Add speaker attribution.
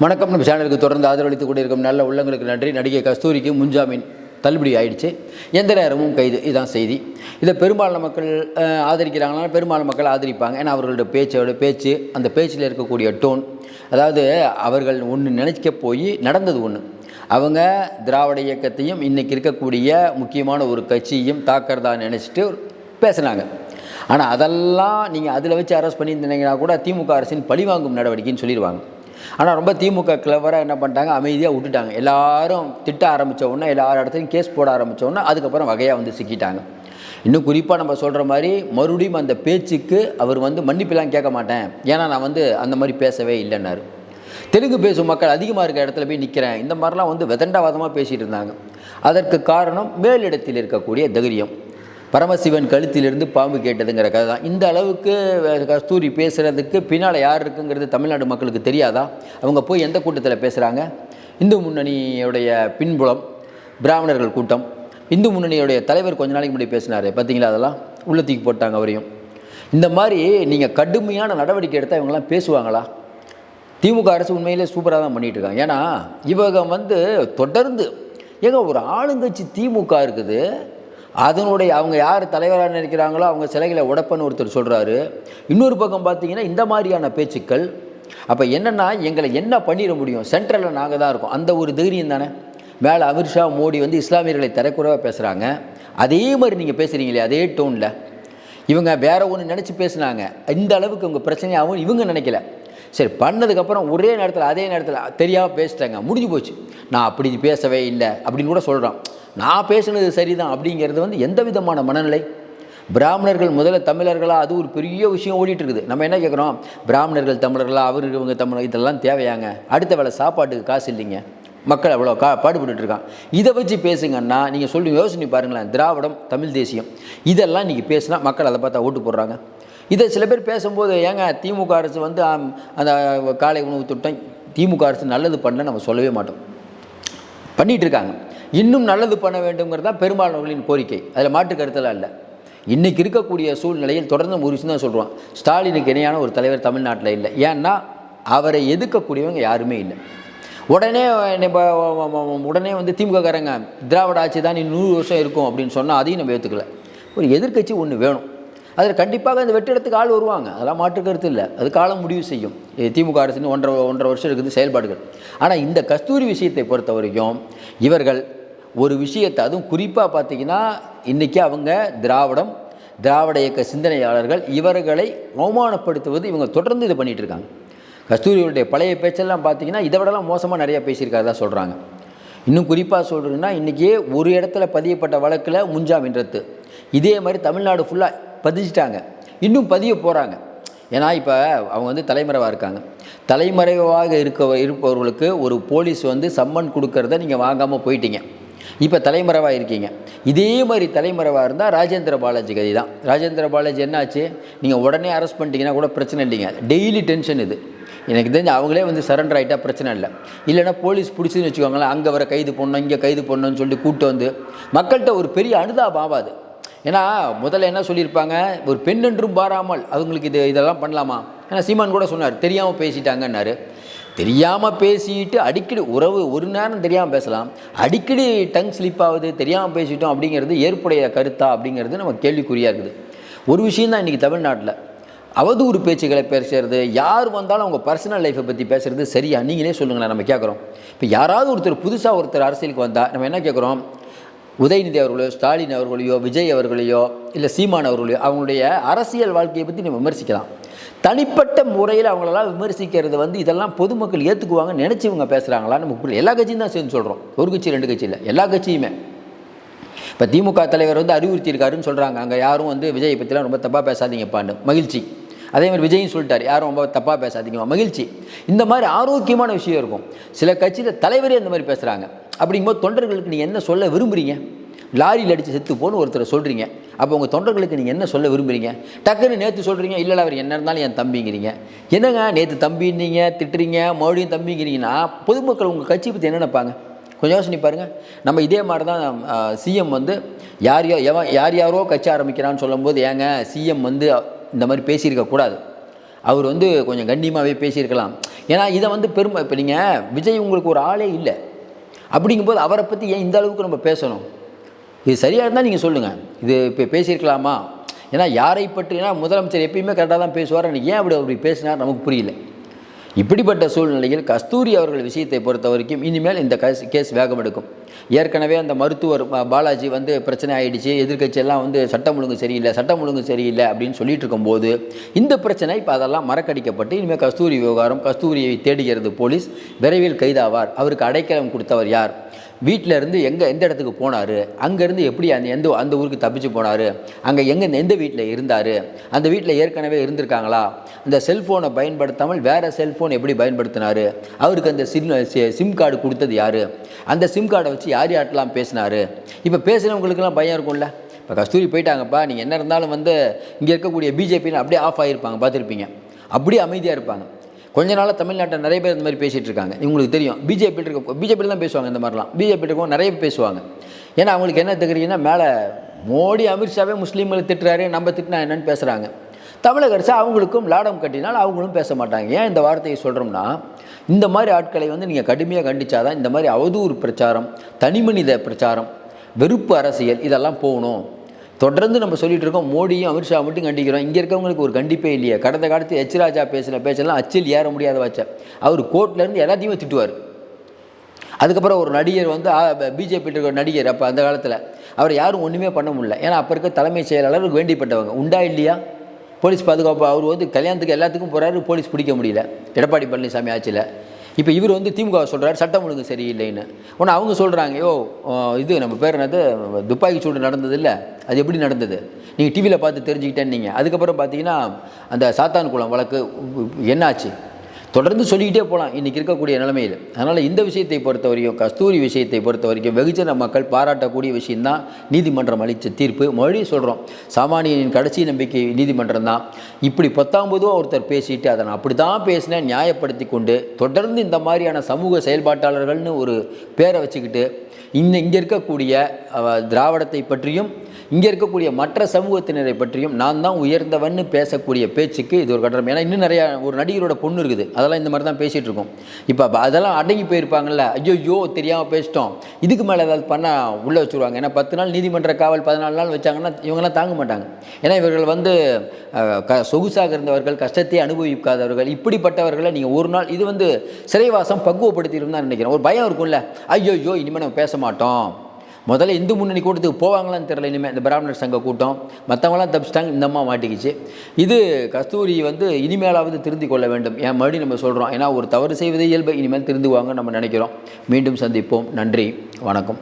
Speaker 1: வணக்கம். நம்ம சேனலுக்கு தொடர்ந்து ஆதரவளித்துக் கொண்டிருக்கும் நல்ல உள்ளங்களுக்கு நன்றி. நடிகை கஸ்தூரிக்கு முன்ஜாமீன் தள்ளுபடி ஆயிடுச்சு. எந்த நேரமும் கைது. இதுதான் செய்தி. இதை பெரும்பாலான மக்கள் அஹ், ஆதரிக்கிறாங்கன்னா பெரும்பாலான மக்கள் ஆதரிப்பாங்க. ஏன்னா அவர்களோட பேச்சோட பேச்சு அந்த பேச்சில் இருக்கக்கூடிய டோன் அதாவது அவர்கள் ஒன்று நினைக்க போய் நடந்தது ஒன்று அவங்க திராவிட இயக்கத்தையும் இன்றைக்கி இருக்கக்கூடிய முக்கியமான ஒரு கட்சியையும் தாக்கிறதா நினச்சிட்டு பேசுனாங்க. ஆனால் அதெல்லாம் நீங்கள் அதில் வச்சு அரெஸ்ட் பண்ணியிருந்தீங்கன்னா கூட திமுக அரசின் பழிவாங்கும் நடவடிக்கைன்னு சொல்லிடுவாங்க. ஆனால் ரொம்ப திமுக கிளவராக என்ன பண்ணிட்டாங்க? அமைதியாக விட்டுட்டாங்க. எல்லாரும் திட்ட ஆரம்பித்த உடனே இடத்துலையும் கேஸ் போட ஆரம்பித்த உடனே அதுக்கப்புறம் வகையாக வந்து சிக்கிட்டாங்க. இன்னும் குறிப்பாக நம்ம சொல்கிற மாதிரி மறுபடியும் அந்த பேச்சுக்கு அவர் வந்து மன்னிப்பெல்லாம் கேட்க மாட்டேன். ஏன்னா நான் வந்து அந்த மாதிரி பேசவே இல்லைன்னாரு. தெலுங்கு பேசும் மக்கள் அதிகமாக இருக்கிற இடத்துல போய் நிற்கிறேன் இந்த மாதிரிலாம் வந்து விதண்டாவாதமாக பேசிகிட்டு இருந்தாங்க. அதற்கு காரணம் மேலிடத்தில் இருக்கக்கூடிய தைரியம். பரமசிவன் கழுத்திலிருந்து பாம்பு கேட்டதுங்கிற கதை தான். இந்த அளவுக்கு கஸ்தூரி பேசுகிறதுக்கு பின்னால் யார் இருக்குங்கிறது தமிழ்நாடு மக்களுக்கு தெரியாதா? அவங்க போய் எந்த கூட்டத்தில் பேசுகிறாங்க இந்து முன்னணியுடைய பின்புலம் பிராமணர்கள் கூட்டம். இந்து முன்னணியுடைய தலைவர் கொஞ்ச நாளைக்கு முன்னாடி பேசினார். பார்த்தீங்களா அதெல்லாம்? உள்ளத்துக்கு தூக்கி போட்டாங்க அவரையும். இந்த மாதிரி நீங்கள் கடுமையான நடவடிக்கை எடுத்தால் இவங்கெல்லாம் பேசுவாங்களா? திமுக அரசு உண்மையிலே சூப்பராக தான் பண்ணிகிட்டு இருக்காங்க. ஏன்னா இவங்க வந்து தொடர்ந்து ஏங்க ஒரு ஆளுங்கட்சி திமுக இருக்குது. அதனுடைய அவங்க யார் தலைவராக நினைக்கிறாங்களோ அவங்க சிலைகளை உடப்பன்னு ஒருத்தர் சொல்கிறாரு இன்னொரு பக்கம் பார்த்தீங்கன்னா இந்த மாதிரியான பேச்சுக்கள். அப்போ என்னென்னா எங்களை என்ன பண்ணிட முடியும்? சென்ட்ரலில் நாங்கள் தான் இருக்கோம். அந்த ஒரு தைரியம் தானே? மேலே அமித்ஷா மோடி வந்து இஸ்லாமியர்களை தரக்குறைவாக பேசுகிறாங்க அதே மாதிரி நீங்கள் பேசுகிறீங்களே அதே டோனில் இவங்க வேற ஒன்று நினச்சி பேசுனாங்க. இந்த அளவுக்கு உங்கள் பிரச்சனையாகவும் இவங்க நினைக்கல. சரி பண்ணதுக்கப்புறம் ஒரே நேரத்தில் அதே நேரத்தில் தெரியாமல் பேசிட்டாங்க. முடிஞ்சு போச்சு. நான் அப்படி பேசவே இல்லை அப்படின்னு கூட சொல்கிறான் நான் பேசுனது சரிதான் அப்படிங்கிறது வந்து எந்த விதமான மனநிலை? பிராமணர்கள் முதல்ல தமிழர்களாக அது ஒரு பெரிய விஷயம் ஓடிட்டு இருக்குது நம்ம என்ன கேட்குறோம் பிராமணர்கள் தமிழர்களாக அவர் இவங்க தமிழர் இதெல்லாம் தேவையாங்க. அடுத்த வேலை சாப்பாட்டுக்கு காசு இல்லைங்க. மக்கள் அவ்வளோ கா பாடுபட்டுருக்கான் இதை வச்சு பேசுங்கன்னா நீங்கள் சொல்லி யோசனை பாருங்களேன். திராவிடம் தமிழ் தேசியம். இதெல்லாம் நீங்கள் பேசினா மக்கள் அதை பார்த்தா ஓட்டு போடுறாங்க. இதை சில பேர் பேசும்போது ஏங்க திமுக அரசு வந்து அந்த காலை உணவு திட்டம் திமுக அரசு நல்லது பண்ணல நம்ம சொல்லவே மாட்டோம். பண்ணிட்டு இருக்காங்க. இன்னும் நல்லது பண்ண வேண்டுங்கிறது தான் பெரும்பாலானவர்களின் கோரிக்கை. அதில் மாற்று கருத்தெல்லாம் இல்லை. இன்றைக்கி இருக்கக்கூடிய சூழ்நிலையில் தொடர்ந்து ஒரு விஷயம் தான் சொல்கிறோம் ஸ்டாலினுக்கு இணையான ஒரு தலைவர் தமிழ்நாட்டில் இல்லை. ஏன்னா அவரை எதிர்க்கக்கூடியவங்க யாருமே இல்லை. உடனே உடனே வந்து திமுககாரங்க திராவிட ஆட்சி தான் நீ நூறு வருஷம் இருக்கும் அப்படின்னு சொன்னால் அதையும் நம்ம ஏற்றுக்கல ஒரு எதிர்க்கட்சி ஒன்று வேணும். அதில் கண்டிப்பாக இந்த வெற்றிடத்துக்கு ஆள் வருவாங்க. அதெல்லாம் மாற்று கருத்து இல்லை. அது காலம் முடிவு செய்யும். திமுக அரசுன்னு ஒன்றரை ஒன்றரை வருஷம் இருக்குது செயல்பாடுகள். ஆனால் இந்த கஸ்தூரி விஷயத்தை பொறுத்த வரைக்கும் இவர்கள் ஒரு விஷயத்தை அதுவும் குறிப்பாக பார்த்தீங்கன்னா இன்றைக்கி அவங்க திராவிடம் திராவிட இயக்க சிந்தனையாளர்கள் இவர்களை அவமானப்படுத்துவது இவங்க தொடர்ந்து இது பண்ணிகிட்டு இருக்காங்க. கஸ்தூரியுடைய பழைய பேச்செல்லாம் பார்த்தீங்கன்னா இதை விடலாம் மோசமாக நிறையா பேசியிருக்காதா சொல்கிறாங்க இன்னும் குறிப்பாக சொல்கிறேன்னா இன்றைக்கி ஒரு இடத்துல பதியப்பட்ட வழக்கில் முன்ஜாமீன் ரத்து. இதே மாதிரி தமிழ்நாடு ஃபுல்லாக பதிச்சிட்டாங்க இன்னும் பதிய போகிறாங்க ஏன்னா இப்போ அவங்க வந்து தலைமறைவாக இருக்காங்க. தலைமறைவாக இருக்க இருப்பவர்களுக்கு ஒரு போலீஸ் வந்து சம்மன் கொடுக்கறத நீங்கள் வாங்காமல் போயிட்டீங்க. இப்போ தலைமறைவாக இருக்கீங்க. இதே மாதிரி தலைமறைவாக இருந்தால் ராஜேந்திர பாலாஜி கதி தான். ராஜேந்திர பாலாஜி என்னாச்சு? நீங்கள் உடனே அரெஸ்ட் பண்ணிட்டீங்கன்னா கூட பிரச்சனை இல்லைங்க. டெய்லி டென்ஷன் இது. எனக்கு தெரிஞ்சு அவங்களே வந்து சரண்டர் ஆகிட்டா பிரச்சனை இல்லை. இல்லைனா போலீஸ் பிடிச்சின்னு வச்சுக்கோங்களேன் அங்கே வர கைது பண்ணணும் இங்கே கைது பண்ணணும்னு சொல்லி கூப்பிட்டு வந்து மக்கள்கிட்ட ஒரு பெரிய அனுதாபம் ஆகாது ஏன்னா முதல்ல என்ன சொல்லியிருப்பாங்க? ஒரு பெண் என்றும் பாராமல் அவங்களுக்கு இது இதெல்லாம் பண்ணலாமா? ஏன்னா சீமான் கூட சொன்னார் தெரியாமல் பேசிட்டாங்கன்னாரு. தெரியாமல் பேசிட்டு அடிக்கடி உறவு ஒரு நேரம் தெரியாமல் பேசலாம். அடிக்கடி டங் ஸ்லிப் ஆகுது தெரியாமல் பேசிட்டோம் அப்படிங்கிறது ஏற்புடைய கருத்தா அப்படிங்கிறது நம்ம கேள்விக்குறியாக இருக்குது. ஒரு விஷயம் தான் இன்றைக்கி தமிழ்நாட்டில். அவதூறு பேச்சுகளை பேசுறது யார் வந்தாலும் அவங்க பர்சனல் லைஃப்பை பற்றி பேசுறது சரியா? நீங்களே சொல்லுங்களேன் நம்ம கேட்குறோம். இப்போ யாராவது ஒருத்தர் புதுசாக ஒருத்தர் அரசியலுக்கு வந்தால் நம்ம என்ன கேட்குறோம்? உதயநிதி அவர்களையோ ஸ்டாலின் அவர்களையோ விஜய் அவர்களையோ இல்லை சீமான் அவர்களையோ அவங்களுடைய அரசியல் வாழ்க்கையை பற்றி நம்ம விமர்சிக்கலாம். தனிப்பட்ட முறையில் அவங்களெல்லாம் விமர்சிக்கிறது வந்து இதெல்லாம் பொதுமக்கள் ஏற்றுக்குவாங்க நினச்சி இவங்க பேசுகிறாங்களா நம்ம எல்லா கட்சியும் தான் சேர்ந்து சொல்கிறோம் ஒரு கட்சி ரெண்டு கட்சியில் எல்லா கட்சியுமே. இப்போ திமுக தலைவர் வந்து அறிவுறுத்தியிருக்காருன்னு சொல்கிறாங்க அங்கே யாரும் வந்து விஜயை பற்றிலாம் ரொம்ப தப்பாக பேசாதீங்கப்பான்னு. மகிழ்ச்சி. அதே மாதிரி விஜயும் சொல்லிட்டார். யாரும் ரொம்ப தப்பாக பேசாதீங்க மகிழ்ச்சி. இந்த மாதிரி ஆரோக்கியமான விஷயம் இருக்கும். சில கட்சியில் தலைவரே இந்த மாதிரி பேசுகிறாங்க அப்படிங்கும்போது தொண்டர்களுக்கு நீங்கள் என்ன சொல்ல விரும்புகிறீங்க லாரியில் அடித்து செத்து போன்னு ஒருத்தரை சொல்கிறீங்க அப்போ உங்கள் தொண்டர்களுக்கு நீங்கள் என்ன சொல்ல விரும்புகிறீங்க டக்குன்னு நேற்று சொல்கிறீங்க இல்லை அவர் என்ன இருந்தாலும் என் தம்பிங்கிறீங்க. என்னங்க நேற்று தம்பின்னீங்க திட்டுறீங்க மறுபடியும் தம்பிங்கிறீங்கன்னா பொதுமக்கள் உங்கள் கட்சி பற்றி என்ன நினைப்பாங்க? கொஞ்சம் யோசனை பாருங்கள் நம்ம இதே மாதிரி தான் சிஎம் வந்து யார் எவன் யார் யாரோ கட்சி ஆரம்பிக்கிறான்னு சொல்லும்போது ஏங்க சிஎம் வந்து இந்த மாதிரி பேசியிருக்கக்கூடாது அவர் வந்து கொஞ்சம் கண்ணியமாகவே பேசியிருக்கலாம். ஏன்னா இதை வந்து பெருமை இப்போ நீங்கள் விஜய் உங்களுக்கு ஒரு ஆளே இல்லை. அப்படிங்கும்போது அவரை பற்றி ஏன் இந்த அளவுக்கு நம்ம பேசணும்? இது சரியாக இருந்தால் நீங்கள் சொல்லுங்கள் இது இப்போ பேசியிருக்கலாமா? ஏன்னா யாரை பற்றினா முதலமைச்சர் எப்பயுமே கரெக்டாக தான் பேசுவார். எனக்கு ஏன் அப்படி அப்படி பேசினார் நமக்கு புரியல. இப்படிப்பட்ட சூழ்நிலையில் கஸ்தூரி அவர்கள் விஷயத்தை பொறுத்த வரைக்கும் இனிமேல் இந்த கேஸ் கேஸ் வேகம் எடுக்கும். ஏற்கனவே அந்த மருத்துவர் பாலாஜி வந்து பிரச்சனை ஆகிடுச்சு எதிர்கட்சியெல்லாம் வந்து சட்டம் ஒழுங்கு சரியில்லை சட்டம் ஒழுங்கு சரியில்லை அப்படின்னு சொல்லிட்டு இருக்கும்போது இந்த பிரச்சனை இப்போ அதெல்லாம் மறக்கடிக்கப்பட்டு இனிமேல் கஸ்தூரி விவகாரம் கஸ்தூரியை தேடுகிறது போலீஸ் விரைவில் கைதாவார். அவருக்கு அடைக்கலம் கொடுத்தவர் யார்? வீட்டில் இருந்து எங்கே எந்த இடத்துக்கு போனார்? அங்கேருந்து எப்படி அந்த எந்த அந்த ஊருக்கு தப்பிச்சு போனார்? அங்கே எங்கே எந்த வீட்டில் இருந்தார்? அந்த வீட்டில் ஏற்கனவே இருந்திருக்காங்களா? அந்த செல்ஃபோனை பயன்படுத்தாமல் வேறு செல்ஃபோன் எப்படி பயன்படுத்தினார்? அவருக்கு அந்த சிம் சிம் கார்டு கொடுத்தது யார்? அந்த சிம் கார்டை வச்சு யார் யார்ட்டெலாம் பேசினார்? இப்போ பேசுகிறவங்களுக்கெல்லாம் பயம் இருக்கும்ல. இப்போ கஸ்தூரி போயிட்டாங்கப்பா நீங்கள் என்ன இருந்தாலும் வந்து இங்கே இருக்கக்கூடிய பிஜேபின்னு அப்படியே ஆஃப் ஆகியிருப்பாங்க பார்த்துருப்பீங்க. அப்படியே அமைதியாக இருப்பாங்க. கொஞ்ச நாளாக தமிழ்நாட்டில் நிறைய பேர் இந்த மாதிரி பேசிகிட்டு இருக்காங்க. உங்களுக்கு தெரியும். பிஜேபி இருக்க பிஜேபியில் தான் பேசுவாங்க இந்த மாதிரிலாம். பிஜேபி இருக்கவங்க நிறைய பேர் பேசுவாங்க. ஏன்னா அவங்களுக்கு என்ன தெரியுன்னா மேலே மோடி அமித்ஷாவே முஸ்லீம்களை திட்டுறாரு நம்ம திட்டினா என்னன்னு பேசுகிறாங்க தமிழக அரசு அவங்களுக்கும் லாடம் கட்டினால் அவங்களும் பேச மாட்டாங்க. ஏன் இந்த வார்த்தையை சொல்கிறோம்னா இந்த மாதிரி ஆட்களை வந்து நீங்கள் கடுமையாக கண்டிச்சாதான் இந்த மாதிரி அவதூறு பிரச்சாரம் தனிமனித பிரச்சாரம் வெறுப்பு அரசியல் இதெல்லாம் போகணும். தொடர்ந்து நம்ம சொல்லிட்டு இருக்கோம் மோடியும் அமித்ஷா மட்டும் கண்டிக்கிறோம். இங்கே இருக்கவங்களுக்கு ஒரு கண்டிப்பே இல்லையா. கடந்த காலத்து எச் ராஜா பேசின பேச்செல்லாம் அச்சில் ஏற முடியாத வச்ச. அவர் கோர்ட்லேருந்து எல்லாத்தையுமே திட்டுவார். அதுக்கப்புறம் ஒரு நடிகர் வந்து பிஜேபி இருக்கிற ஒரு நடிகர் அப்போ அந்த காலத்தில். அவர் யாரும் ஒன்றுமே பண்ண முடியல. ஏன்னா அப்போ இருக்க தலைமைச் செயலாளருக்கு வேண்டிப்பட்டவங்க. உண்டா இல்லையா? போலீஸ் பாதுகாப்பு அவர் வந்து கல்யாணத்துக்கு எல்லாத்துக்கும் போகிறாரு போலீஸ் பிடிக்க முடியல. எடப்பாடி பழனிசாமி ஆட்சியில். இப்போ இவர் வந்து திமுக சொல்கிறாரு சட்டம் ஒழுங்கு சரியில்லைன்னு. உடனே அவங்க சொல்கிறாங்க யோ இது நம்ம பேர் என்னது? துப்பாக்கி சூடு நடந்தது இல்லை அது எப்படி நடந்தது? நீங்கள் டிவியில் பார்த்து தெரிஞ்சுக்கிட்டேன்னீங்க. அதுக்கப்புறம் பார்த்தீங்கன்னா அந்த சாத்தான்குளம் வழக்கு என்னாச்சு? தொடர்ந்து சொல்லிக்கிட்டே போகலாம். இன்றைக்கி இருக்கக்கூடிய நிலைமையில். அதனால் இந்த விஷயத்தை பொறுத்த வரைக்கும் கஸ்தூரி விஷயத்தை பொறுத்த வரைக்கும் வெகுஜன மக்கள் பாராட்டக்கூடிய விஷயம்தான் நீதிமன்றம் அளித்த தீர்ப்பு. மறுபடியும் சொல்கிறோம் சாமானியனின் கடைசி நம்பிக்கை நீதிமன்றம் தான். இப்படி பத்தாம்போதும் ஒருத்தர் பேசிட்டு அதை நான் அப்படி தான் பேசினேன் நியாயப்படுத்தி கொண்டு தொடர்ந்து இந்த மாதிரியான சமூக செயல்பாட்டாளர்கள்னு ஒரு பேரை வச்சுக்கிட்டு இன்ன இங்கே இருக்கக்கூடிய திராவிடத்தை பற்றியும் இங்கே இருக்கக்கூடிய மற்ற சமூகத்தினரை பற்றியும் நான் தான் உயர்ந்தவன்னு பேசக்கூடிய பேச்சுக்கு இது ஒரு கட்டணம் ஏன்னா இன்னும் நிறையா ஒரு நடிகரோட பொண்ணு இருக்குது. அதெல்லாம் இந்த மாதிரி தான் பேசிகிட்டு இருக்கோம். இப்போ அதெல்லாம் அடங்கி போயிருப்பாங்கல்ல. ஐயோ ஐயோ தெரியாமல் பேசிட்டோம். இதுக்கு மேலே ஏதாவது பண்ணால் உள்ளே வச்சுருவாங்க. ஏன்னா பத்து நாள் நீதிமன்ற காவல் பதினாலு நாள் வச்சாங்கன்னா இவங்கெல்லாம் தாங்க மாட்டாங்க. ஏன்னா இவர்கள் வந்து க சொகுசாக இருந்தவர்கள் கஷ்டத்தை அனுபவிக்காதவர்கள் இப்படிப்பட்டவர்களை நீங்கள் ஒரு நாள் இது வந்து சிறைவாசம் பக்குவப்படுத்தியிருந்தான் நினைக்கிறேன். ஒரு பயம் இருக்கும்ல. ஐயோ ஐயோ இனிமேல் நம்ம பேச மாட்டோம். முதல்ல இந்து முன்னணி கூட்டத்துக்கு போவாங்களான்னு தெரியல இனிமேல் இந்த பிராமணர் சங்க கூட்டம். மற்றவங்களாம் தப்பிச்சிட்டாங்க இந்த அம்மா மாட்டிக்கிச்சு. இது கஸ்தூரி வந்து இனிமேலாவது திருந்தி கொள்ள வேண்டும். ஏன் மறுபடியும் நம்ம சொல்கிறோம் ஏன்னா ஒரு தவறு செய்வது இயல்பு இனிமேல் திருந்துவாங்க நம்ம நினைக்கிறோம். மீண்டும் சந்திப்போம். நன்றி வணக்கம்.